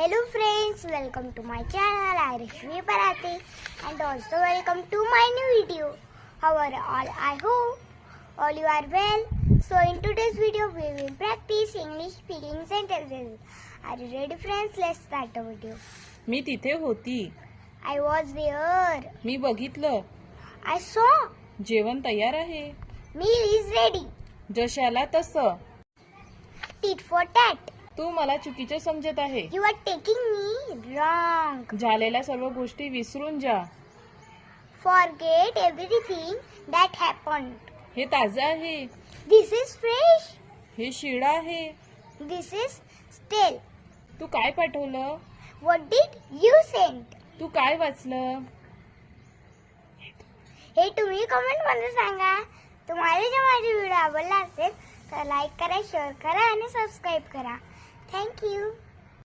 Hello friends, welcome to my channel. I Rashmi Parate and also welcome to my new video. How are all? I hope all you are well. So in today's video we will practice English speaking sentences. Are you ready friends? Let's start the video. मी तिथे होती I was there. मी बघितलं I saw. जेवण तयार आहे Meal is ready. जशाला तसं Tit for tat. तू मला चुकीचं समजत आहे You are taking me wrong. झालेल्या सर्व गोष्टी विसरून जा Forget everything that happened. हे ताजं आहे This is fresh. हे शिळ आहे This is stale. तू काय पाठवलं What did you send? तू काय वाचलं हे तुम्ही कमेंटमध्ये सांगा तुम्हाला जर माझा व्हिडिओ आवडला असेल तर लाईक करा शेअर करा आणि सबस्क्राईब करा Thank you.